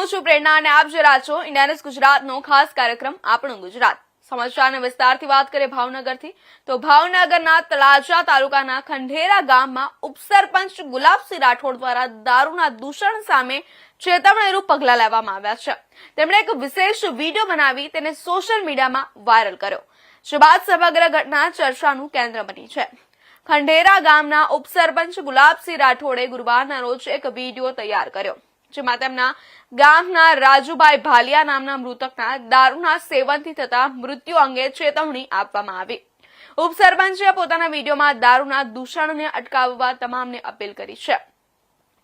હું છું પ્રેરણા અને આપ જરા છો ઇન્ડિયાનસ ગુજરાતનો ખાસ કાર્યક્રમ આપણું ગુજરાત. સમાચારના વિસ્તારથી વાત કરીએ ભાવનગરથી, તો ભાવનગરના તળાજા તાલુકાના ખંડેરા ગામમાં ઉપસરપંચ ગુલાબસિંહ રાઠોડ દ્વારા દારૂના દૂષણ સામે ચેતવણીરૂપ પગલાં લેવામાં આવ્યા છે. તેમણે એક વિશેષ વીડિયો બનાવી તેને સોશિયલ મીડિયામાં વાયરલ કર્યો. જે બાદ સમગ્ર ઘટના ચર્ચાનું કેન્દ્ર બની છે. ખંડેરા ગામના ઉપસરપંચ ગુલાબસિંહ રાઠોડે ગુરુવારના રોજ એક વીડિયો તૈયાર કર્યો. જેમાં તેમના ગામના રાજુભાઈ ભાલિયા નામના મૃતકના દારૂના સેવનથી થતા મૃત્યુ અંગે ચેતવણી આપવામાં આવી. ઉપસરપંચે પોતાના વિડીયોમાં દારૂના દૂષણને અટકાવવા તમામને અપીલ કરી છે.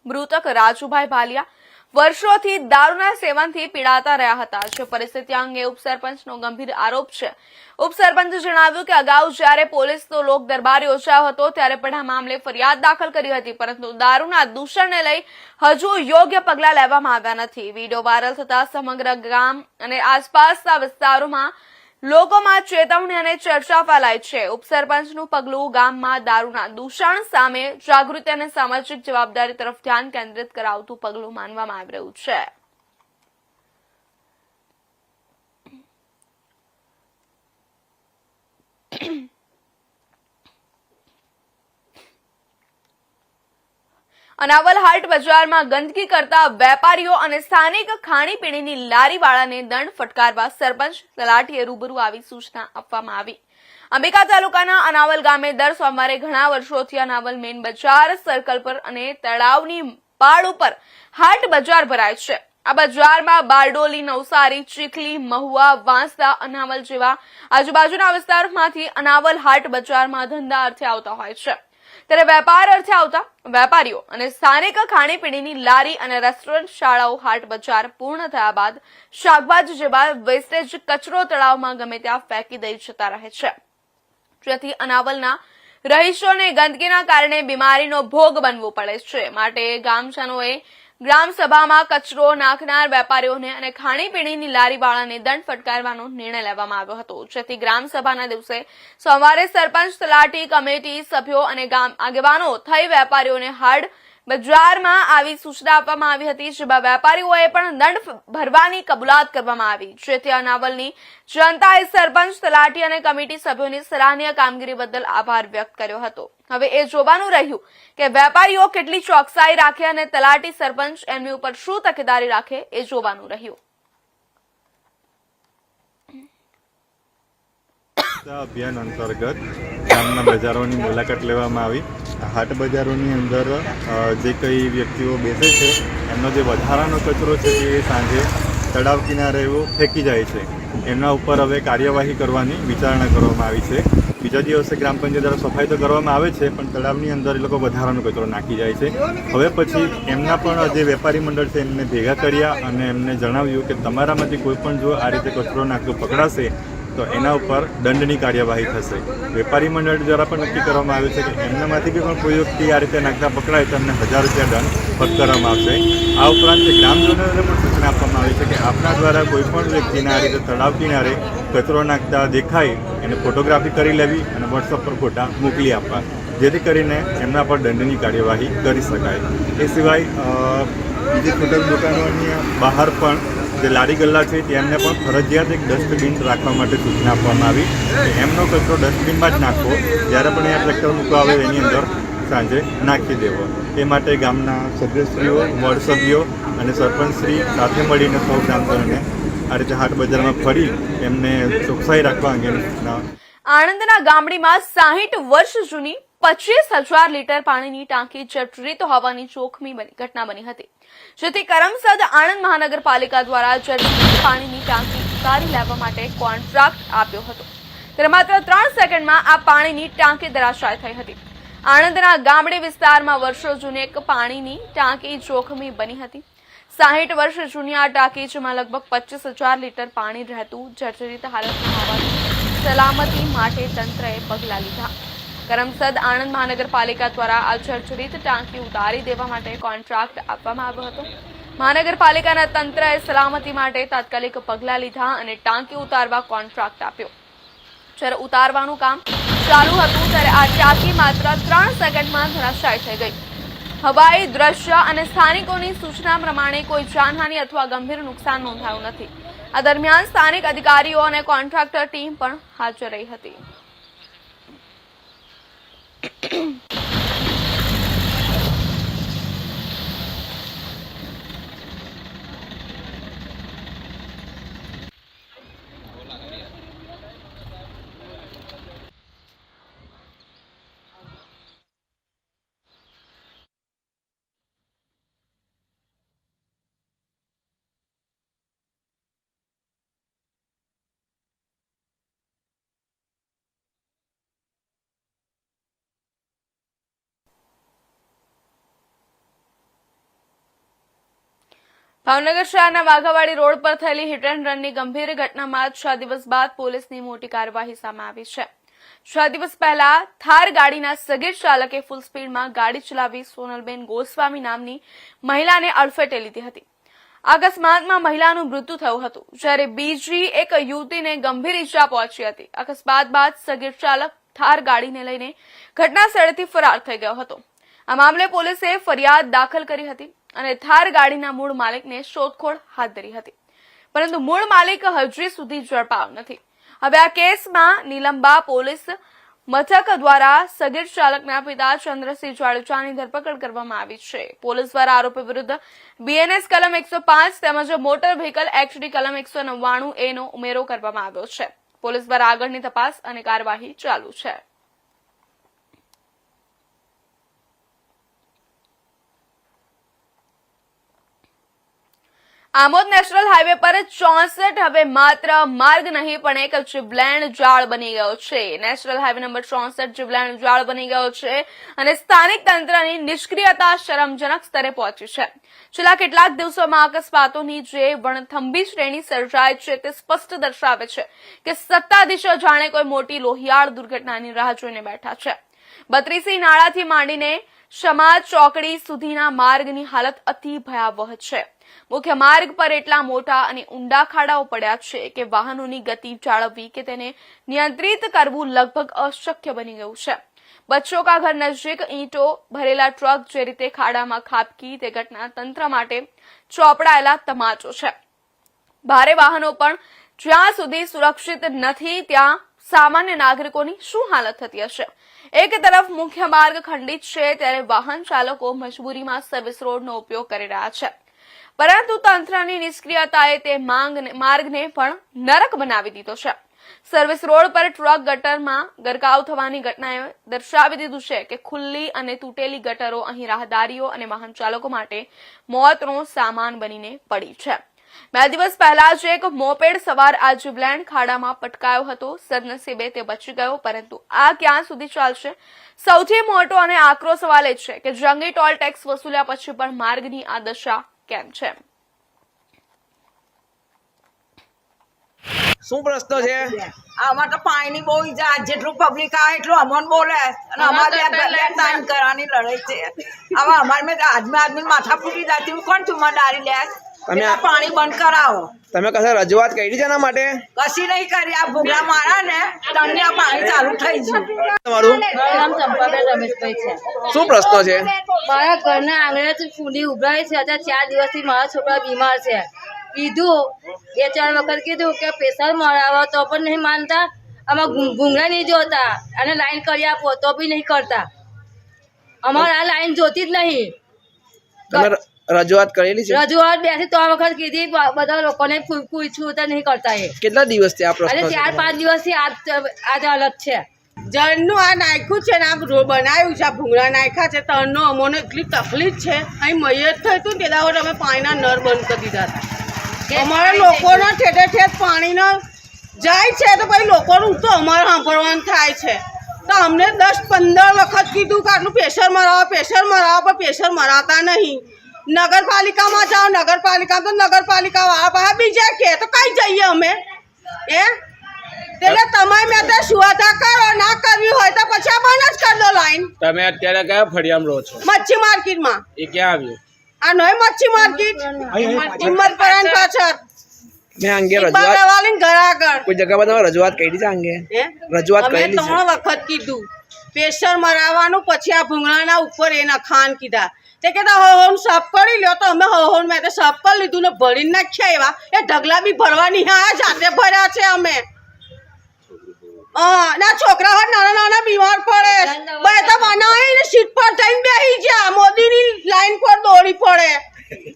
મૃતક રાજુભાઈ ભાલિયા વર્ષોથી દારૂના સેવનથી પીડાતા રહ્યા હતા. જે પરિસ્થિતિ અંગે ઉપસરપંચનો ગંભીર આરોપ છે. ઉપસરપંચે જણાવ્યું કે અગાઉ જ્યારે પોલીસનો લોક દરબાર યોજાયો હતો, ત્યારે પણ આ મામલે ફરિયાદ દાખલ કરી હતી, પરંતુ દારૂના દૂષણને લઈ હજુ યોગ્ય પગલાં લેવામાં આવ્યા નથી. વીડિયો વાયરલ થતા સમગ્ર ગામ અને આસપાસના વિસ્તારોમાં લોકોમાં ચેતવણી અને ચર્ચા ફેલાય છે. ઉપસરપંચનું પગલું ગામમાં દારૂના દૂષણ સામે જાગૃતિ અને સામાજિક જવાબદારી તરફ ધ્યાન કેન્દ્રિત કરાવતું પગલું માનવામાં આવી રહ્યું છે. અનાવલ હાટ બજારમાં ગંદકી કરતા વેપારીઓ અને સ્થાનિક ખાણીપીણીની લારીવાળાને દંડ ફટકારવા સરપંચ તલાટીએ રૂબરૂ આવી સૂચના આપવામાં આવી. અંબિકા તાલુકાના અનાવલ ગામે દર સોમવારે ઘણા વર્ષોથી અનાવલ મેન બજાર સર્કલ પર અને તળાવની પાળ ઉપર હાટ બજાર ભરાય છે. આ બજારમાં બારડોલી, નવસારી, ચીખલી, મહુવા, વાંસદા, અનાવલ જેવા આજુબાજુના વિસ્તારમાંથી અનાવલ હાટ બજારમાં ધંધા અર્થે આવતા હોય છે. ત્યારે વેપાર અર્થે આવતા વેપારીઓ અને સ્થાનિક ખાણીપીણીની લારી અને રેસ્ટોરન્ટ શાળાઓ હાટ બજાર પૂર્ણ થયા બાદ શાકભાજી જેવા વેસ્ટેજ કચરો તળાવમાં ગમે ત્યાં ફેંકી દઈ જતા રહે છે. જેથી અનાવલના રહીશોને ગંદકીના કારણે બીમારીનો ભોગ બનવો પડે છે. માટે ગામજનોએ ગ્રામ સભામાં કચરો નાખનાર વેપારીઓને અને ખાણીપીણીની લારીવાળાને દંડ ફટકારવાનો નિર્ણય લેવામાં આવ્યો હતો. જેથી ગ્રામ સભાના દિવસે સોમવારે સરપંચ તલાટી કમિટી સભ્યો અને ગામ આગેવાનો થઈ વેપારીઓને હાડ બજારમાં આવી સૂચના આપવામાં આવી હતી, જેમાં વેપારીઓએ પણ દંડ ભરવાની કબૂલાત કરવામાં આવી. જેથી અનાવલની જનતાએ સરપંચ, તલાટી અને કમિટી સભ્યોની સરાહનીય કામગીરી બદલ આભાર વ્યક્ત કર્યો હતો. હવે એ જોવાનું રહ્યું કે વેપારીઓ કેટલી ચોકસાઈ રાખે અને તલાટી સરપંચ એમની ઉપર શું તકેદારી રાખે એ જોવાનું રહ્યું. અભિયાન અંતર્ગત ગામના બજારોની મુલાકાત લેવામાં આવી. હાટ બજારોની અંદર જે કઈ વ્યક્તિઓ બેસે છે, એમનો જે વધારાનો કચરો છે તે સાંજે તળાવ કિનારે એવો ફેંકી જાય છે. એમના ઉપર હવે કાર્યવાહી કરવાની વિચારણા કરવામાં આવી છે. બીજા દિવસે ગ્રામ પંચાયત દ્વારા સફાઈ તો કરવામાં આવે છે, પણ તળાવની અંદર એ લોકો વધારાનો કચરો નાખી જાય છે. હવે પછી એમના પણ જે વેપારી મંડળ છે, એમને ભેગા કર્યા અને એમને જણાવ્યું કે તમારામાંથી કોઈ પણ જો આ રીતે કચરો નાખતો પકડાશે, તો એના ઉપર દંડની કાર્યવાહી થશે. વેપારી મંડળ દ્વારા પણ નક્કી કરવામાં આવ્યું છે કે એમનામાંથી બી પણ કોઈ વ્યક્તિ આ રીતે નાખતા પકડાય, તો એમને હજાર રૂપિયા દંડ ફટકારવામાં આવશે. આ ઉપરાંત ગ્રામજનોને પણ સૂચના આપવામાં આવી છે કે આપના દ્વારા કોઈ પણ વ્યક્તિને આ રીતે તળાવ કિનારે કચરો નાખતા દેખાય, એને ફોટોગ્રાફી કરી લેવી અને વોટ્સઅપ પર ફોટા મોકલી આપવા, જેથી કરીને એમના પર દંડની કાર્યવાહી કરી શકાય. એ સિવાય બીજી છૂટક દુકાનોની બહાર પણ જે લારી ગલ્લા છે, તેમને પણ ફરજિયાત એક ડસ્ટબિન રાખવા માટે સૂચના આપવામાં આવી. એમનો કચરો ડસ્ટબિનમાં જ નાખવો. જ્યારે પણ અહીંયા ટ્રેક્ટર મૂકવા આવે એની અંદર સાંજે નાખી દેવો. એ માટે ગામના સભ્યશ્રીઓ વોર્ડ સભ્યો અને સરપંચશ્રી સાથે મળીને સૌ ગ્રામજનોને આ રીતે હાટ બજારમાં ફરી એમને ચોકસાઈ રાખવા અંગેની આણંદના ગામડીમાં સાહીઠ વર્ષ જૂની પચીસ હજાર લીટર પાણીની ટાંકી જર્જરિત હોવાની જોખમી ઘટના બની હતી. જેથી કરમસદ આણંદ મહાનગરપાલિકા દ્વારા જર્જરિત પાણીની ટાંકી ઉતારી લેવા માટે કોન્ટ્રાક્ટ આપ્યો હતો. ત્યારે માત્ર ત્રણ સેકન્ડમાં આ પાણીની ટાંકી ધરાશાય થઈ હતી. આણંદના ગામડે વિસ્તારમાં વર્ષો જૂની એક પાણીની ટાંકી જોખમી બની હતી. સાહીઠ વર્ષ જૂની આ ટાંકી, જેમાં લગભગ પચીસ હજાર લીટર પાણી રહેતું, જર્જરિત હાલતમાં હોવાથી સલામતી માટે તંત્રએ પગલાં લીધા. કરમસદ આણંદ મહાનગરપાલિકા દ્વારા આ જર્જરિત ટાંકી ઉતારી દેવા માટે કોન્ટ્રાક્ટ આપવામાં આવ્યો હતો. મહાનગરપાલિકાના તંત્રએ સલામતી માટે તાત્કાલિક પગલાં લીધા અને ટાંકી ઉતારવા કોન્ટ્રાક્ટ આપ્યો. જ્યારે ઉતારવાનું કામ ચાલુ હતું ત્યારે આ ટાંકી માત્ર ત્રણ સેકન્ડમાં ધરાશાય થઈ ગઈ. હવાઈ દ્રશ્ય અને સ્થાનિકોની સૂચના પ્રમાણે કોઈ જાનહાની અથવા ગંભીર નુકસાન નોંધાયું નથી. આ દરમિયાન સ્થાનિક અધિકારીઓ અને કોન્ટ્રાક્ટર ટીમ પણ હાજર રહી હતી. ભાવનગર શહેરના વાઘાવાડી રોડ પર થયેલી હિટ એન્ડ રનની ગંભીર ઘટનામાં છ દિવસ બાદ પોલીસની મોટી કાર્યવાહી સામે આવી છે. છ દિવસ પહેલા થાર ગાડીના સગીર ચાલકે ફૂલ સ્પીડમાં ગાડી ચલાવી સોનલબેન ગોસ્વામી નામની મહિલાને અડફેટે લીધી હતી. અકસ્માતમાં મહિલાનું મૃત્યુ થયું હતું, જ્યારે બીજી એક યુવતીને ગંભીર ઈજા પહોંચી હતી. અકસ્માત બાદ સગીર ચાલક થાર ગાડીને લઈને ઘટના સ્થળેથી ફરાર થઈ ગયો હતો. આ મામલે પોલીસે ફરિયાદ દાખલ કરી હતી. અને થાર ગાડીના મૂળ માલિકને શોધખોળ હાથ ધરી હતી. પરંતુ મૂળ માલિક હજી સુધી ઝડપાયો નથી. હવે આ કેસમાં નીલંબા પોલીસ મથક દ્વારા સગીર ચાલકના પિતા ચંદ્રસિંહ જાડેજાની ધરપકડ કરવામાં આવી છે. પોલીસ દ્વારા આરોપી વિરુદ્ધ બીએનએસ કલમ એકસો પાંચ તેમજ મોટર વ્હીકલ એક્ટની કલમ એકસો નવ્વાણું એ નો ઉમેરો કરવામાં આવ્યો છે. પોલીસ દ્વારા આગળની તપાસ અને કાર્યવાહી ચાલુ છે. આમોદ નેશનલ હાઈવે પર ચોસઠ હવે માત્ર માર્ગ નહીં, પણ એક જીવલેણ જાળ બની ગયો છે. નેશનલ હાઈવે નંબર ચોસઠ જીવલેણ જાળ બની ગયો છે અને સ્થાનિક તંત્રની નિષ્ક્રિયતા શરમજનક સ્તરે પહોંચી છે. છેલ્લા કેટલાક દિવસોમાં અકસ્માતોની જે વણથંભી શ્રેણી સર્જાય છે તે સ્પષ્ટ દર્શાવે છે કે સત્તાધીશો જાણે કોઈ મોટી લોહિયાળ દુર્ઘટનાની રાહ જોઈને બેઠા છે. બત્રીસી નાળાથી માંડીને સમાજ ચોકડી સુધીના માર્ગની હાલત અતિ ભયાવહ છે. મુખ્ય માર્ગ પર એટલા મોટા અને ઊંડા ખાડાઓ પડ્યા છે કે વાહનોની ગતિ જાળવવી કે તેને નિયંત્રિત કરવું લગભગ અશક્ય બની ગયું છે. બચ્ચો કા ઘર નજીક ઈંટો ભરેલા ટ્રક જે રીતે ખાડામાં ખાબકી તે ઘટના તંત્ર માટે ચોપડાયેલા તમાચો છે. ભારે વાહનો પણ જ્યાં સુધી સુરક્ષિત નથી ત્યાં સામાન્ય નાગરિકોની શું હાલત થતી હશે? એક તરફ મુખ્ય માર્ગ ખંડિત છે, ત્યારે વાહન ચાલકો મજબૂરીમાં સર્વિસ રોડનો ઉપયોગ કરી રહ્યા છે. પરંતુ તંત્રની નિષ્ક્રિયતાએ તે માર્ગને પણ નરક બનાવી દીધો છે. સર્વિસ રોડ પર ટ્રક ગટરમાં ગરકાવ થવાની ઘટનાએ દર્શાવી દીધું છે કે ખુલ્લી અને તૂટેલી ગટરો અહીં રાહદારીઓ અને વાહન ચાલકો માટે મોતનો સામાન બનીને પડી છે. બે દિવસ પહેલા જ એક મોપેડ સવાર આ જીવલેણ ખાડામાં પટકાયો હતો. સદનસીબે તે બચી ગયો પરંતુ આ ક્યાં સુધી ચાલશે? સૌથી મોટો અને આકરો સવાલ એ છે કે જંગી ટોલ ટેક્સ વસૂલ્યા પછી પણ માર્ગની આ દશા કેમ છે? શું પ્રશ્ન છે? આમાં તો પાણીની બહુ ઈજા. જેટલું પબ્લિક આવે એટલું અમોન બોલે. અને અમારે ટાઈમ કરવાની લડાઈ છે. હવે અમારે મેં આદમી આદમી માથા ફૂટી જતી. હું કોણ જુમ્મેદારી લે તમે એટલે આ- પાણી બંધ કરાવો. તમે કશે રજૂઆત કરી છે એના માટે? કશી નહીં કરી. આ ભૂગલા મારા ને તને પાણી ચાલુ થઈ ગયું. તમારું? નામ ચંપાબેન રમેશભાઈ છે. શું પ્રશ્ન છે? મારા ઘરના આંગણે ફૂલી ઉભરાય છે. અત્યારે ચાર દિવસથી મારા છોકરા બીમાર છે. કીધું બે ચાર વખત કીધું કે પ્રેશર મરાવો તો પણ નહીં માનતા. આમાં ભૂંગળા નહીં જોતા અને લાઈન કરી આપો તો બી નહીં કરતા. અમારે આ લાઈન જોતી જ નહીં. તમે રજૂઆત કરેલી છે? રજૂઆત બેસી ત્રણ વખત કીધી બધા લોકોને પૂછ્યું તો નહીં કરતા એ. કેટલા દિવસથી આ અને ચાર પાંચ દિવસથી આજ આજ હાલત છે. જળનું આ નાખ્યું છે ને આ બનાવ્યું છે આ ભૂંગળા નાખ્યા છે તણનો અમોને એટલી તકલીફ છે. અહીં મૈયત થયું હતું તેના તે દાડે અમે પાણીના નળ બંધ કરી દીધા હતા. અમારા લોકોનો ઠેઠે ઠેઠ પાણીનો જાય છે તો પછી લોકોનું તો અમારે સાંભળવાનું થાય છે. તો અમને દસ પંદર વખત કીધું કે આટલું પ્રેશર મરાવો પ્રેશર મરાવો પણ પ્રેશર મરાતા નહીં. નગરપાલિકામાં જાઓ નગરપાલિકામાં તો નગરપાલિકા વાળા બીજે બીજા કે તો કઈ જઈએ અમે? એ એટલે તમે મેં તો સુવાધા કરો ના કરવી હોય તો પછી આ બંધ જ કરી દો લાઈન તમે અત્યારે કયા ફળિયામાં રહો છો? મચ્છી માર્કેટમાં. એ ક્યાં આવ્યું? આ નવી મચ્છી માર્કેટ? હિંમત પરાન પાછળ. મેં અંગે રજૂઆત ઘર આગળ. કોઈ જગ્યા પર તમે રજૂઆત કરી છે અંગે? રજૂઆત છે. ત્રણ વખત કીધું. પ્રેશર મરાવવાનું પછી આ ભૂંગળાના ઉપર એના ખાન કીધા. તે કહેતા હહોન સાફ કરી લ્યો તો અમે હહોન મેં તો સાફ કરી લીધું ને ભરીને નાખ્યા એવા એ ઢગલા બી ભરવાની હા જાતે ભર્યા છે અમે હા ના છોકરાઓ નાના નાના બીમાર પડે બે તો બનાવીને સીટ પર જઈને બેસી ગયા મોદીની લાઈન પર દોડી પડે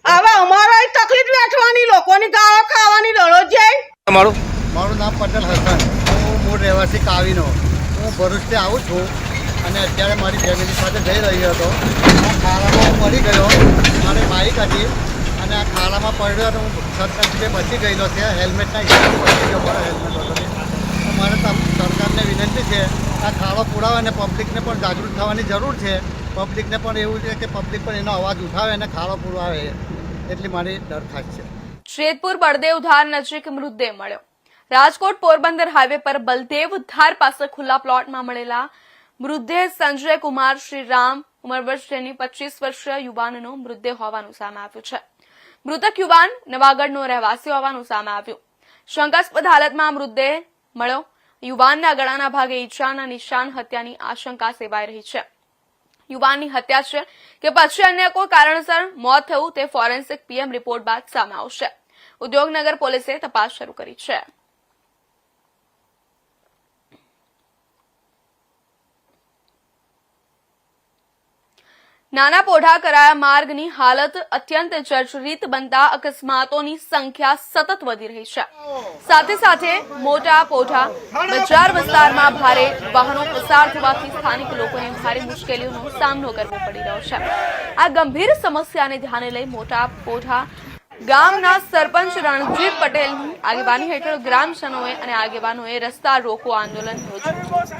હવે અમારો તકલીફ વેઠવાની લોકોની ગાળો ખાવાની દડો જાય તમારું મારું નામ પટેલ હસન હું મૂળ રહેવાસી કાવીનો હું ભરૂચથી આવું છું અને અત્યારે મારી ફેમિલી સાથે જઈ રહ્યો હતો. આ ખાડામાં હું પડી ગયો. મારી બાઇક હતી અને આ ખાડામાં પડ્યો તો હું સરકારથી બચી ગયેલો છે. હેલ્મેટના હિસાબે બચી ગયો મારો હેલ્મેટ હતો. મારે સરકારને વિનંતી છે, આ ખાડો પુરાવે અને પબ્લિકને પણ જાગૃત થવાની જરૂર છે. પબ્લિકને પણ એવું છે કે પબ્લિક પણ એનો અવાજ ઉઠાવે અને ખાડો પુરાવે. એટલી મારી દરખાસ્ત છે. જેતપુર બળદેવ ધાર નજીક મૃતદેહ મળ્યો. રાજકોટ પોરબંદર હાઈવે પર બલદેવ ધાર પાસે ખુલ્લા પ્લોટમાં મળેલા મૃતદેહ સંજય કુમાર શ્રીરામ ઉંમર વર્ષ જેની પચીસ વર્ષીય યુવાનનો મૃતદેહ હોવાનું સામે આવ્યું છે. મૃતક યુવાન નવાગઢનો રહેવાસી હોવાનું સામે આવ્યું. શંકાસ્પદ હાલતમાં મૃતદેહ મળ્યો. યુવાનના ગળાના ભાગે ઈજાના નિશાન હત્યાની આશંકા સેવાઈ રહી છે. યુવાનની હત્યા છે કે પછી અન્ય કોઈ કારણસર મોત થયું તે ફોરેન્સિક પીએમ રિપોર્ટ બાદ સામે આવશે. ઉદ્યોગનગર પોલીસે તપાસ શરૂ કરી છે. નાના પોઢા કરાયા માર્ગની હાલત અત્યંત જર્જરિત બનતા અકસ્માતોની સંખ્યા સતત વધી રહી છે. સાથે સાથે મોટા પોઢા બજાર વિસ્તારમાં ભારે વાહનો પસાર થવાથી સ્થાનિક લોકોને ભારે મુશ્કેલીઓનો સામનો કરવો પડી રહ્યો છે. આ ગંભીર સમસ્યાને ધ્યાને લઈ મોટા પોઢા ગામના સરપંચ રણજીત પટેલની આગેવાની હેઠળ ગ્રામજનોએ અને આગેવાનોએ રસ્તા રોકો આંદોલન યોજ્યું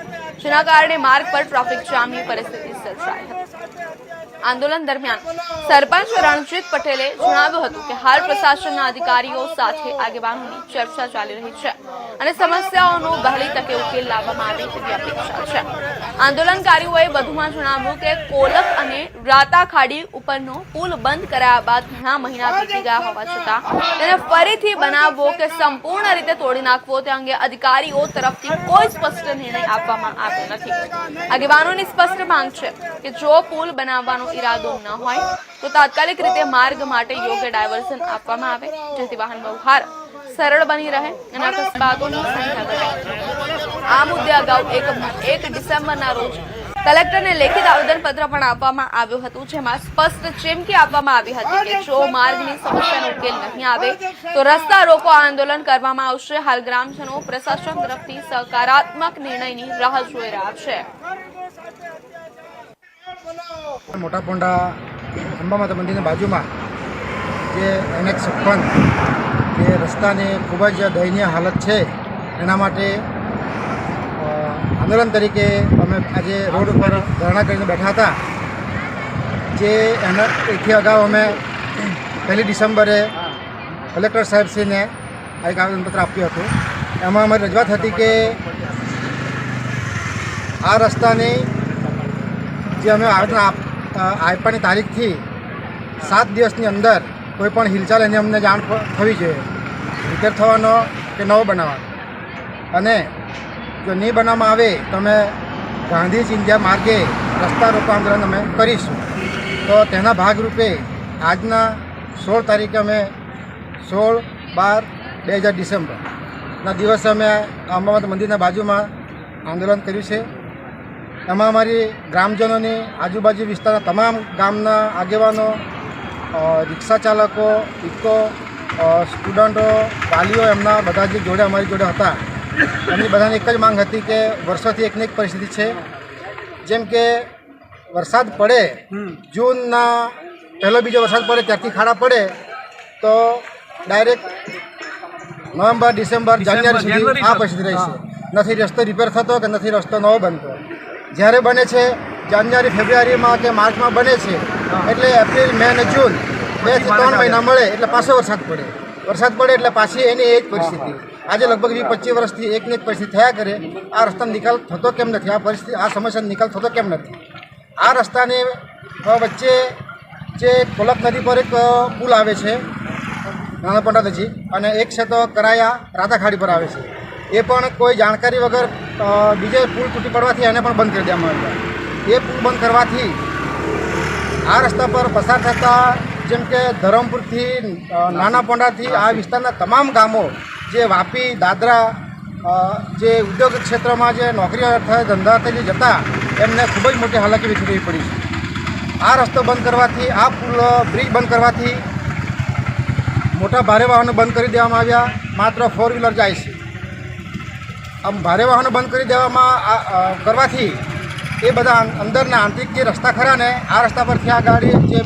જેના કારણે માર્ગ પર ટ્રાફિક જામની પરિસ્થિતિ સર્જાઈ હતી. આંદોલન દરમિયાન સરપંચ રણજીત પટેલે જણાવ્યું હતું કે હાલ પ્રશાસનના અધિકારીઓ સાથે આગેવાનોની ચર્ચા ચાલી રહી છે અને સમસ્યાઓનો વહેલી તકે ઉકેલ લાવવામાં આવે તેવી અપેક્ષા છે. આંદોલનકારીઓએ વધુમાં જણાવ્યું કે કોલક અને રાતા ઉપરનો પુલ બંધ કરાયા બાદ ઘણા મહિના વીતી ગયા હોવા છતાં તેને ફરીથી બનાવવો કે સંપૂર્ણ રીતે તોડી નાખવો તે અંગે અધિકારીઓ તરફથી કોઈ સ્પષ્ટ નિર્ણય આપવામાં આવ્યો નથી. આગેવાનોની સ્પષ્ટ માંગ છે કે જો પુલ બનાવવાનો ઈરાદો ન હોય, તો તાત્કાલિક રીતે માર્ગ માટે યોગ્ય ડાયવર્ઝન આપવામાં આવે. જેથી વાહન વ્યવહાર સરળ બની રહે અને અકસ્માતોની સંખ્યા ઘટે. આ મુદ્દે અગાઉ એક એક ડિસેમ્બરના રોજ કલેક્ટરને લેખિત આવેદનપત્ર પણ આપવામાં આવ્યું હતું, જેમાં સ્પષ્ટ ચીમકી આપવામાં આવી હતી કે જો માર્ગની સમસ્યાનો ઉકેલ નહીં આવે, તો રસ્તા રોકો આંદોલન કરવામાં આવશે. હાલ ગ્રામજનો પ્રશાસન તરફથી સકારાત્મક નિર્ણયની રાહ જોઈ રહ્યા છે. મોટા પોંડા અંબા માતા મંદિરની બાજુમાં જે એનએચ છપ્પન જે રસ્તાની ખૂબ જ દયનીય હાલત છે, એના માટે આંદોલન તરીકે અમે આજે રોડ ઉપર ધરણા કરીને બેઠા હતા. જે એના એથી અગાઉ અમે પહેલી ડિસેમ્બરે કલેક્ટર સાહેબશ્રીને આ એક આવેદનપત્ર આપ્યું હતું. એમાં અમારી રજૂઆત હતી કે આ રસ્તાની જે અમે આવેદન આપ- આપવાની તારીખથી સાત દિવસની અંદર કોઈ પણ હિલચાલ એની અમને જાણ થવી જોઈએ. રિપેર થવાનો કે નવો બનાવવાનો. અને જો નહીં બનાવવામાં આવે, તો અમે ગાંધી ચિંધ્યા માર્ગે રસ્તા આંદોલન અમે કરીશું. તો તેના ભાગરૂપે આજના સોળ તારીખે અમે સોળ બાર બે હજાર ડિસેમ્બરના દિવસે અમે અંબામાતા મંદિરના બાજુમાં આંદોલન કર્યું છે. એમાં અમારી ગ્રામજનોની આજુબાજુ વિસ્તારના તમામ ગામના આગેવાનો રિક્ષા ચાલકો ઇકો સ્ટુડન્ટો વાલીઓ એમના બધા જે જોડે અમારી જોડે હતા. એમની બધાની એક જ માંગ હતી કે વર્ષોથી એકને એક પરિસ્થિતિ છે. જેમ કે વરસાદ પડે જૂનના પહેલો બીજો વરસાદ પડે ત્યારથી ખાડા પડે તો ડાયરેક્ટ નવેમ્બર ડિસેમ્બર જાન્યુઆરી સુધી આ પરિસ્થિતિ રહેશે. નથી રસ્તો રિપેર થતો કે નથી રસ્તો નવો બનતો. જ્યારે બને છે જાન્યુઆરી ફેબ્રુઆરીમાં કે માર્ચમાં બને છે એટલે એપ્રિલ મે અને જૂન બેથી ત્રણ મહિના મળે એટલે પાછો વરસાદ પડે. વરસાદ પડે એટલે પાછી એની એ જ પરિસ્થિતિ. આજે લગભગ વીસ પચીસ વર્ષથી એકની એક પરિસ્થિતિ થયા કરે. આ રસ્તાનો નિકાલ થતો કેમ નથી? આ પરિસ્થિતિ આ સમસ્યાનો નિકાલ થતો કેમ નથી? આ રસ્તાની વચ્ચે જે કોલક નદી પર એક પુલ આવે છે નાના પંડા અને એક છે તો કરાયા રાધાખાડી પર આવે છે. એ પણ કોઈ જાણકારી વગર બીજે પુલ તૂટી પડવાથી એને પણ બંધ કરી દેવામાં આવ્યા. એ પુલ બંધ કરવાથી આ રસ્તા પર પસાર થતા, જેમ કે ધરમપુરથી નાના પોંડાથી આ વિસ્તારના તમામ ગામો, જે વાપી, દાદરા જે ઉદ્યોગ ક્ષેત્રમાં જે નોકરી અર્થે ધંધા અર્થે જતા, એમને ખૂબ જ મોટી હાલાકી વેઠવી પડી છે. આ રસ્તો બંધ કરવાથી, આ પુલ બ્રિજ બંધ કરવાથી મોટા ભારે વાહનો બંધ કરી દેવામાં આવ્યા, માત્ર ફોર વ્હીલર જાય છે. આમ ભારે વાહનો બંધ કરી દેવામાં કરવાથી એ બધા અંદરના આંતરિક જે રસ્તા ખરા ને, આ રસ્તા પરથી આ ગાડી જે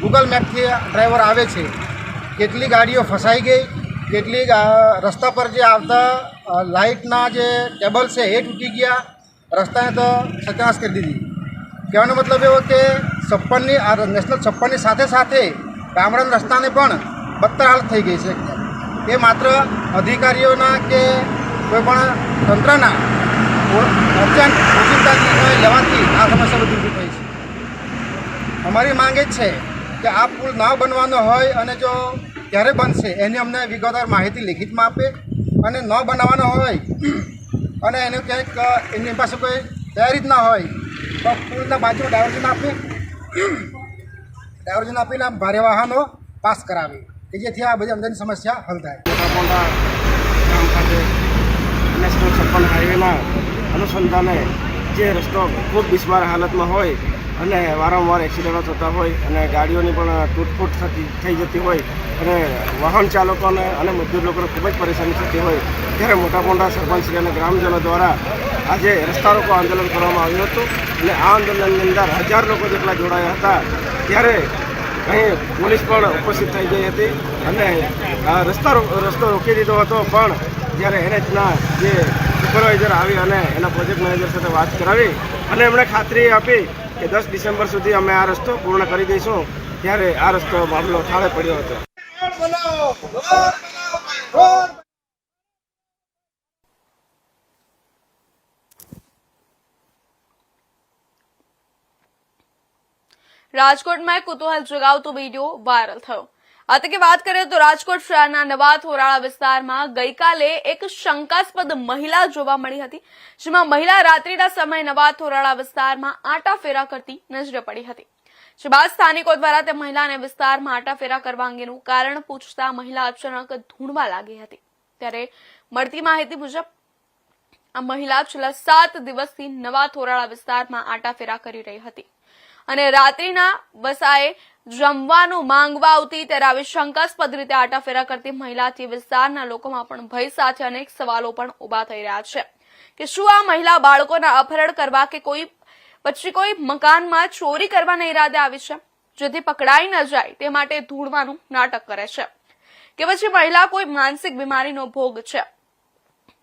ગૂગલ મેપથી ડ્રાઈવર આવે છે, કેટલી ગાડીઓ ફસાઈ ગઈ, કેટલી રસ્તા પર જે આવતા લાઇટના જે ટેબલ છે એ તૂટી ગયા રસ્તાને તો સત્યાનાશ કરી દીધી. કહેવાનો મતલબ એવો કે છપ્પનની, આ નેશનલ છપ્પનની સાથે સાથે ગામડાના રસ્તાને પણ બદતર હાલત થઈ ગઈ છે. એ માત્ર અધિકારીઓના કે કોઈ પણ તંત્રના ઓ- અત્યંત ઓચિંતા લેવાથી આ સમસ્યા બધી ઊભી થઈ છે. અમારી માંગ જ છે કે આ પુલ ના બનવાનો હોય અને જો ક્યારે બનશે, એની અમને વિગતવાર માહિતી લેખિતમાં આપે અને ન બનાવવાનો હોય અને એનું ક્યાંક એની પાસે કોઈ તૈયારી જ ના હોય, તો પુલના બાજુમાં ડાયવર્ઝન આપે ડાયવર્ઝન આપીને ભારે વાહનો પાસ કરાવે, કે જેથી આ બધી અંદરની સમસ્યા હલ થાય. મોટા ગામ ખાતે નેશનલ છપ્પન હાઈવેના અનુસંધાને જે રસ્તો ખૂબ બિસ્માર હાલતમાં હોય અને વારંવાર એક્સિડન્ટો થતા હોય અને ગાડીઓની પણ તૂટફૂટ થતી, થઈ જતી હોય અને વાહન ચાલકોને અને મજૂર લોકોને ખૂબ જ પરેશાની થતી હોય, ત્યારે મોટા મોટા સરપંચશ્રી અને ગ્રામજનો દ્વારા આજે રસ્તા રોકો આંદોલન કરવામાં આવ્યું હતું અને આ આંદોલનની અંદર હજાર લોકો જેટલા જોડાયા હતા, ત્યારે અહીં પોલીસ પણ ઉપસ્થિત થઈ ગઈ હતી અને રસ્તા રસ્તો રોકી દીધો હતો, પણ જ્યારે એનએચના જે સુપરવાઇઝર આવી અને એના પ્રોજેક્ટ મેનેજર સાથે વાત કરાવી અને એમણે ખાતરી આપી કે દસ ડિસેમ્બર સુધી અમે આ રસ્તો પૂર્ણ કરી દઈશું ત્યારે આ રસ્તો મામલો થાળે પડ્યો હતો. રાજકોટમાં કુતૂહલ જગાવતો વીડિયો વાયરલ થયો. આ વાત કરીએ તો રાજકોટ શહેરના નવા થોરાળા વિસ્તારમાં ગઈકાલે એક શંકાસ્પદ મહિલા જોવા મળી હતી, જેમાં મહિલા રાત્રિના સમયે નવા થોરાળા વિસ્તારમાં આટા ફેરા કરતી નજરે પડી હતી. જે બાદ સ્થાનિકો દ્વારા તે મહિલાને વિસ્તારમાં આટા ફેરા કરવા અંગેનું કારણ પૂછતા મહિલા અચાનક ધૂણવા લાગી હતી. ત્યારે મળતી માહિતી મુજબ, આ મહિલા છેલ્લા સાત દિવસથી નવા થોરાળા વિસ્તારમાં આટા ફેરા કરી રહી હતી. અને રાત્રિના વસાએ જમવાનું માંગવા આવતી ત્યારે આવી શંકાસ્પદ રીતે આટાફેરા કરતી મહિલાથી વિસ્તારના લોકોમાં પણ ભય સાથે અનેક સવાલો પણ ઊભા થઈ રહ્યા છે. કે શું આ મહિલા બાળકોના અપહરણ કરવા કે કોઈ પછી કોઈ મકાનમાં ચોરી કરવાના ઈરાદે આવી છે? જેથી પકડાઈ ન જાય તે માટે ધૂળવાનું નાટક કરે છે. કે પછી મહિલા કોઈ માનસિક બીમારીનો ભોગ છે?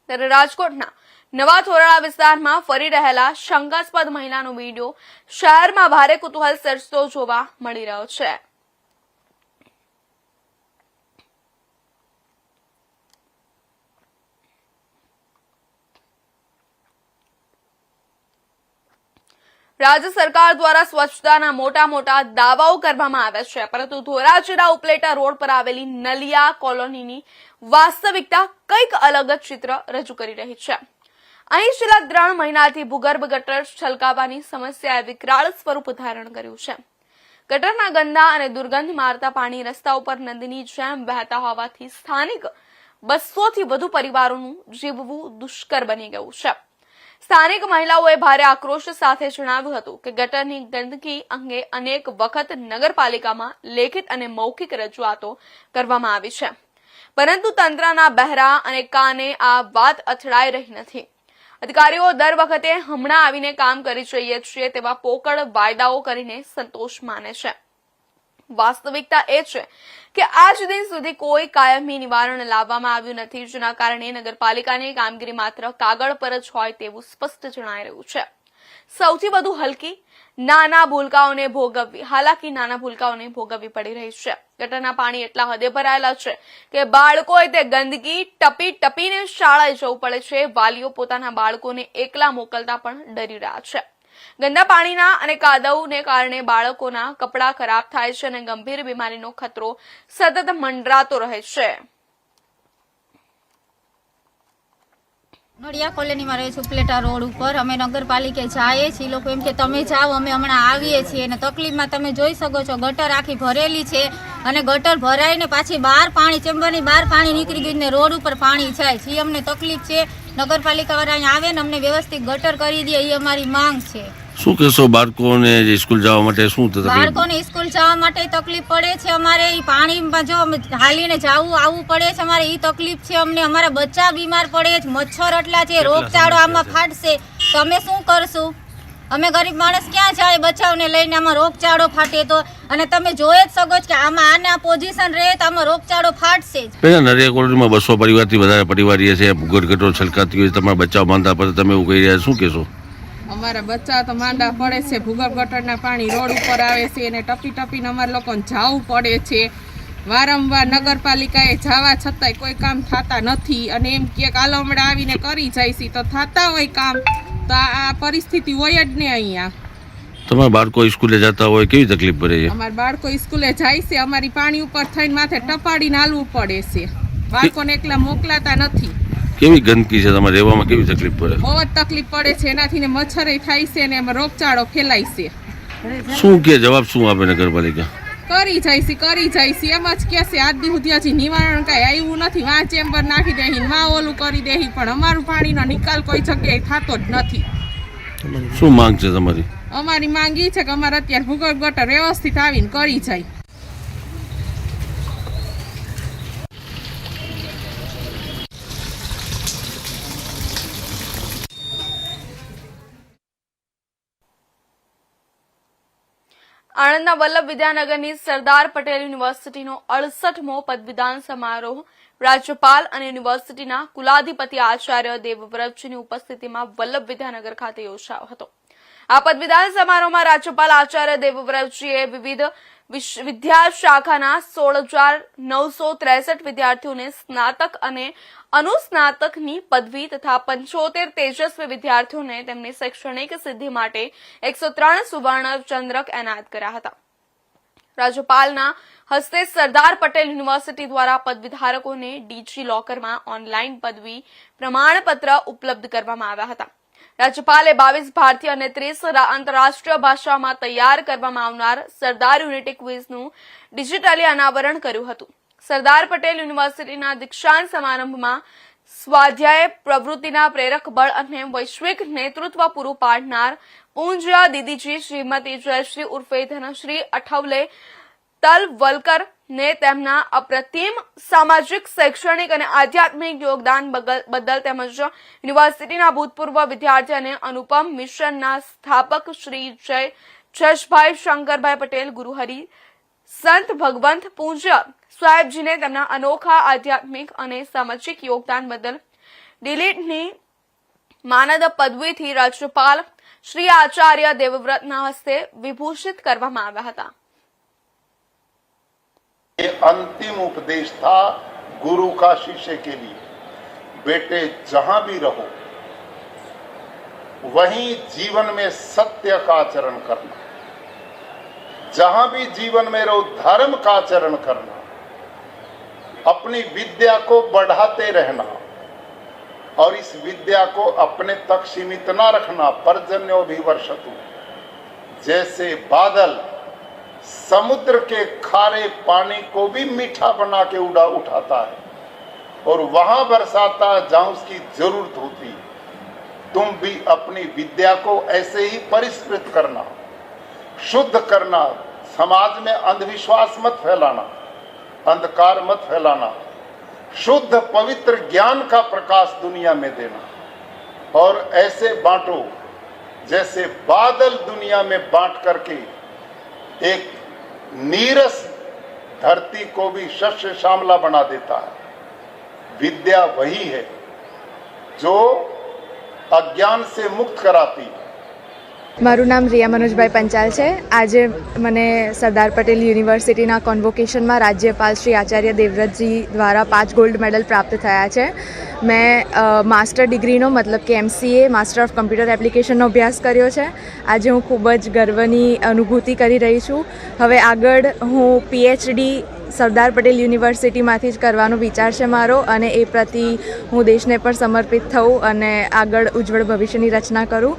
ત્યારે રાજકોટના નવા થોરાળા વિસ્તારમાં ફરી રહેલા શંકાસ્પદ મહિલાનો વીડિયો શહેરમાં ભારે કુતૂહલ સર્જતો જોવા મળી રહ્યો છે. રાજ્ય સરકાર દ્વારા સ્વચ્છતાના મોટા મોટા દાવાઓ કરવામાં આવ્યા છે, પરંતુ ધોરાજીરા ઉપલેટા રોડ પર આવેલી નલિયા કોલોનીની વાસ્તવિકતા કંઈક અલગ જ ચિત્ર રજૂ કરી રહી છે. અહીં છેલ્લા ત્રણ મહિનાથી ભૂગર્ભ ગટર છલકાવાની સમસ્યાએ વિકરાળ સ્વરૂપ ધારણ કર્યું છે. ગટરના ગંદા અને દુર્ગંધ મારતા પાણી રસ્તા ઉપર નદીની જેમ વહેતા હોવાથી સ્થાનિક બસોથી વધુ પરિવારોનું જીવવું દુષ્કર બની ગયું છે. સ્થાનિક મહિલાઓએ ભારે આક્રોશ સાથે જણાવ્યું હતું કે ગટરની ગંદકી અંગે અનેક વખત નગરપાલિકામાં લેખિત અને મૌખિક રજૂઆતો કરવામાં આવી છે. પરંતુ તંત્રના બહેરા અને કાને આ વાત અથડાઈ રહી નથી. અધિકારીઓ દર વખતે હમણાં આવીને કામ કરી જઈએ છીએ તેવા પોકળ વાયદાઓ કરીને સંતોષ માને છે. વાસ્તવિકતા એ છે કે આજ દિન સુધી કોઈ કાયમી નિવારણ લાવવામાં આવ્યું નથી, જેના કારણે નગરપાલિકાની કામગીરી માત્ર કાગળ પર જ હોય તેવું સ્પષ્ટ જણાઈ રહ્યું છે. સૌથી વધુ હલકી નાના ભૂલકાઓને ભોગવવી. હાલાકી નાના ભૂલકાઓને ભોગવવી પડી રહી છે. ગટરના પાણી એટલા હદે ભરાયેલા છે કે બાળકોએ તે ગંદકી ટપી ટપીને શાળાએ જવું પડે છે. વાલીઓ પોતાના બાળકોને એકલા મોકલતા પણ ડરી રહ્યા છે. ગંદા પાણીના અને કાદવને કારણે બાળકોના કપડાં ખરાબ થાય છે અને ગંભીર બીમારીનો ખતરો સતત મંડરાતો રહે છે. નડિયા કોલોનીમાં રહે છું પ્લેટા રોડ ઉપર. અમે નગરપાલિકે જઈએ છીએ લોકો એમ કે, તમે જાઓ, અમે હમણાં આવીએ છીએ. અને તકલીફમાં તમે જોઈ શકો છો, ગટર આખી ભરેલી છે અને ગટર ભરાઈને પાછી બહાર પાણી, ચેમ્બરની બહાર પાણી નીકળી ગયું ને રોડ ઉપર પાણી જાય છે. અમને તકલીફ છે. નગરપાલિકાવાળા અહીંયા આવે ને અમને વ્યવસ્થિત ગટર કરી દે એ અમારી માંગ છે. શું કહેશો બાળકોને જે સ્કૂલ જવા માટે શું તકલીફ? બાળકોને સ્કૂલ જવા માટે તકલીફ પડે છે અમારે એ પાણીમાં જો અમે હાલીને જવું આવવું પડે છે અમારે એ તકલીફ છે અમને. અમારા બચ્ચા બીમાર પડે છે મચ્છર એટલા છે રોગચાળો આમાં ફાટશે. તો અમે શું કરશું? અમે ગરીબ માણસ ક્યાં જાય બચાવને લઈને? આમાં રોગચાળો ફાટે તો. અને તમે જોઈ જ શકો છો કે આમાં આના પોઝિશન રહે તો આમાં રોગચાળો ફાટશે જ. પેલા નરિયા કોલોનીમાં બસો પરિવારથી વધારે પરિવાર રહે છે ગટરો છલકાતી હોય તમારા બચ્ચાઓ બાંધતા પર તમે એવું કહી રહ્યા શું કહેશો? અમારા બચ્ચા તો માંદા પડે છે. ભૂગર્ભ ગટરના પાણી રોડ ઉપર આવે છે અને ટપી ટપીને અમારે લોકોને જવું પડે છે. વારંવાર નગરપાલિકાએ જવા છતાંય કોઈ કામ થતા નથી અને એમ કે કાલો હમણાં આવીને કરી જાય છે તો થતા હોય કામ તો આ આ પરિસ્થિતિ હોય જ ને અહીંયા. તમારા બાળકો સ્કૂલે જતા હોય કેવી તકલીફ પડે છે? અમારા બાળકો સ્કૂલે જાય છે. અમારી પાણી ઉપર થઈને માથે ટપાડીને હાલવું પડે છે. બાળકોને એકલા મોકલાતા નથી. કેવી ગંદકી છે? તમારે રહેવામાં કેવી તકલીફ પડે? બહુ જ તકલીફ પડે છે. એનાથી ને મચ્છર થાય છે ને એમાં રોગચાળો ફેલાય છે. શું કે જવાબ શું આપે નગરપાલિકા? કરી જાય છે કરી જાય છે. એમ જ કે છે આજ દી સુધી હજી નિવારણ કાંઈ આવ્યું નથી. વાં ચેમ્બર નાખી દેહી વાં ઓલું કરી દેહી પણ અમારું પાણીનો નિકાલ કોઈ જગ્યાએ થતો જ નથી. શું માંગ છે તમારી? અમારી માંગ એ છે કે અમારે અત્યારે ભૂગર્ભ ગટર વ્યવસ્થિત આવીને કરી જાય. આણંદના વલ્લભ વિદ્યાનગરની સરદાર પટેલ યુનિવર્સિટીનો અડસઠમો પદવીદાન સમારોહ રાજ્યપાલ અને યુનિવર્સિટીના કુલાધિપતિ આચાર્ય દેવવ્રતજીની ઉપસ્થિતિમાં વલ્લભ વિદ્યાનગર ખાતે યોજાયો હતો. આ પદવીદાન સમારોહમાં રાજ્યપાલ આચાર્ય દેવવ્રતજીએ વિવિધ વિદ્યા શાખાના સોળ હજાર નવસો ત્રેસઠ વિદ્યાર્થીઓને સ્નાતક અને અનુસ્નાતકની પદવી તથા પંચોતેર તેજસ્વી વિદ્યાર્થીઓને તેમની શૈક્ષણિક સિદ્ધિ માટે એકસો ત્રણ સુવર્ણ ચંદ્રક એનાયત કર્યા હતા. રાજ્યપાલના હસ્તે સરદાર પટેલ યુનિવર્સિટી દ્વારા પદવીધારકોને ડીજી લોકરમાં ઓનલાઈન પદવી પ્રમાણપત્ર ઉપલબ્ધ કરવામાં આવ્યા હતા. રાજ્યપાલે બાવીસ ભારતીય અને ત્રીસ આંતરરાષ્ટ્રીય ભાષામાં તૈયાર કરવામાં આવનાર સરદાર યુનિટી ક્વિઝનું ડિજિટલી અનાવરણ કર્યું હતું. સરદાર પટેલ યુનિવર્સિટીના દીક્ષાંત સમારંભમાં સ્વાધ્યાય, પ્રવૃત્તિના પ્રેરક બળ અને વૈશ્વિક નેતૃત્વ પૂરું પાડનાર પૂંજ્ય દીદીજી શ્રીમતી જયશ્રી ઉર્ફે ધનશ્રી અઠવલે તલવલકર ને તેમના અપ્રતિમ સામાજિક, શૈક્ષણિક અને આધ્યાત્મિક યોગદાન બદલ તેમજ યુનિવર્સિટીના ભૂતપૂર્વ વિદ્યાર્થી અને અનુપમ મિશનના સ્થાપક શ્રી જય જશભાઈ શંકરભાઈ પટેલ ગુરુહરિ, સંત ભગવંત પૂજ્ય સાહેબજીને તેમના અનોખા આધ્યાત્મિક અને સામાજિક યોગદાન બદલ ડિલીટની માનદ પદવીથી રાજ્યપાલ શ્રી આચાર્ય દેવવ્રતના હસ્તે વિભૂષિત કરવામાં આવ્યા હતા. ये अंतिम उपदेश था गुरु का शिष्य के लिए। बेटे, जहाँ भी रहो, वहीं जीवन में सत्य का आचरण करना। जहाँ भी जीवन में रहो, धर्म का आचरण करना। अपनी विद्या को बढ़ाते रहना और इस विद्या को अपने तक सीमित न रखना। पर्जन्यो भी वर्षतु। जैसे बादल समुद्र के खारे पानी को भी मीठा बना के उड़ा उठाता है। और वहाँ बरसाता है जहाँ उसकी ज़रूरत होती है। तुम भी अपनी विद्या को ऐसे ही परिष्कृत करना, शुद्ध करना, समाज में अंधविश्वास मत फैलाना, अंधकार मत फैलाना, शुद्ध पवित्र ज्ञान का प्रकाश दुनिया में देना। और ऐसे बांटो जैसे बादल दुनिया में बांट करके एक नीरस धरती को भी शस्य श्यामला बना देता है। विद्या वही है जो अज्ञान से मुक्त कराती है। મારું નામ રિયા મનોજભાઈ પંચાલ છે. આજે મને સરદાર પટેલ યુનિવર્સિટીના કોન્વોકેશનમાં રાજ્યપાલ શ્રી આચાર્ય દેવવ્રતજી દ્વારા પાંચ ગોલ્ડ મેડલ પ્રાપ્ત થયા છે. મેં માસ્ટર ડિગ્રીનો મતલબ કે એમસીએ માસ્ટર ઓફ કમ્પ્યુટર એપ્લિકેશનનો અભ્યાસ કર્યો છે. આજે હું ખૂબ જ ગર્વની અનુભૂતિ કરી રહી છું. હવે આગળ હું પીએચડી સરદાર પટેલ યુનિવર્સિટીમાંથી જ કરવાનો વિચાર છે મારો અને એ પ્રતિ હું દેશને પણ સમર્પિત થઉં અને આગળ ઉજ્જવળ ભવિષ્યની રચના કરું.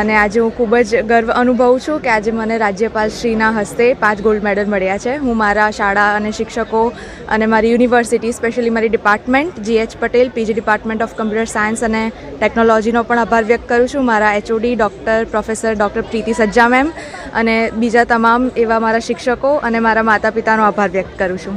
અને આજે હું ખૂબ જ ગર્વ અનુભવું છું કે આજે મને રાજ્યપાલશ્રીના હસ્તે પાંચ ગોલ્ડ મેડલ મળ્યા છે. હું મારા શાળા અને શિક્ષકો અને મારી યુનિવર્સિટી, સ્પેશિયલી મારી department G H Patel, P G department of computer science અને ટેકનોલોજીનો પણ આભાર વ્યક્ત કરું છું. મારા H O D doctor professor doctor Priti Sajja ma'am અને બીજા તમામ એવા મારા શિક્ષકો અને મારા માતા પિતાનો આભાર વ્યક્ત કરું છું.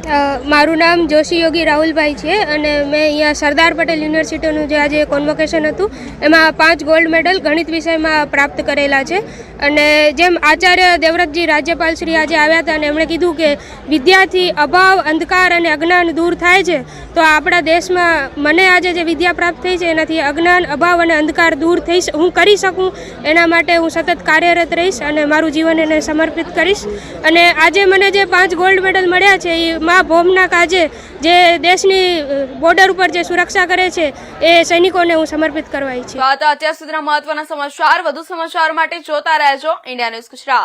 મારું નામ જોશી યોગી રાહુલભાઈ છે અને મેં અહીંયા સરદાર પટેલ યુનિવર્સિટીનું જે આજે કોન્વોકેશન હતું, એમાં પાંચ ગોલ્ડ મેડલ ગણિત વિષયમાં પ્રાપ્ત કરેલા છે. અને જેમ આચાર્ય દેવવ્રતજી રાજ્યપાલ શ્રી આજે આવ્યા હતા અને એમણે કીધું કે વિદ્યાથી અભાવ, અંધકાર અને અજ્ઞાન દૂર થાય છે, તો આપણા દેશમાં મને આજે જે વિદ્યા પ્રાપ્ત થઈ છે, એનાથી અજ્ઞાન, અભાવ અને અંધકાર દૂર થઈ હું કરી શકું, એના માટે હું સતત કાર્યરત રહીશ અને મારું જીવન એને સમર્પિત કરીશ. અને આજે મને જે પાંચ ગોલ્ડ મેડલ મળ્યા છે એ મા ભોમનાક આજે જે દેશની બોર્ડર ઉપર જે સુરક્ષા કરે છે, એ સૈનિકોને હું સમર્પિત કરવા ઈચ્છીશ. આ અત્યાર સુધીના મહત્વના સમાચાર. વધુ સમાચાર માટે જોતા રહેજો. India news Gujarat.